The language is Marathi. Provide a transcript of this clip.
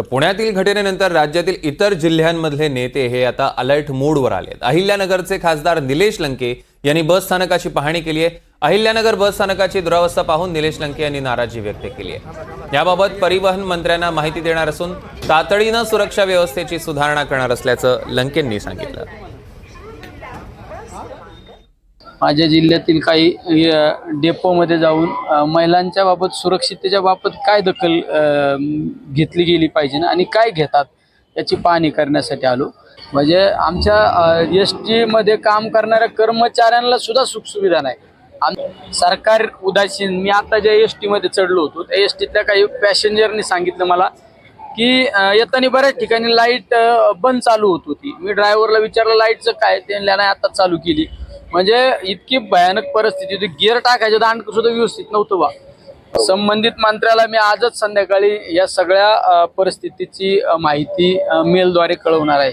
तर पुण्यातील घटनेनंतर राज्यातील इतर जिल्ह्यांमधले नेते हे आता अलर्ट मोडवर आले आहेत अहिल्यानगरचे खासदार निलेश लंके यांनी बस स्थानकाची पाहणी केली आहे. अहिल्यानगर बस स्थानकाची दुरावस्था पाहून निलेश लंके यांनी नाराजी व्यक्त केली आहे. याबाबत परिवहन मंत्र्यांना माहिती देणार असून तातडीनं सुरक्षा व्यवस्थेची सुधारणा करणार असल्याचं लंकेंनी सांगितलं. माझ्या जिल्ह्यातील काही डेपोमध्ये जाऊन महिलांच्या बाबत सुरक्षिततेच्या बाबत काय दखल घेतली गेली पाहिजे ना? आणि काय घेतात? याची पाहणी करण्यासाठी आलो. म्हणजे आमच्या एस टीमध्ये काम करणाऱ्या कर्मचाऱ्यांना सुद्धा सुखसुविधा नाही. आम सरकार उदासीन. मी आता ज्या एस टीमध्ये चढलो होतो त्या एस टीतल्या काही पॅसेंजरनी सांगितलं मला की येताना बऱ्याच ठिकाणी लाइट बंद चालू होत होती. मी ड्रायव्हरला विचारलं लाईटचं काय? त्यांना नाही आता चालू केली. म्हणजे इतकी भयानक परिस्थिती होती. गिअर टाकायचं दांड सुद्धा व्यवस्थित नव्हतं बा. संबंधित मंत्र्याला मी आजच संध्याकाळी या सगळ्या परिस्थितीची माहिती मेलद्वारे कळवणार आहे.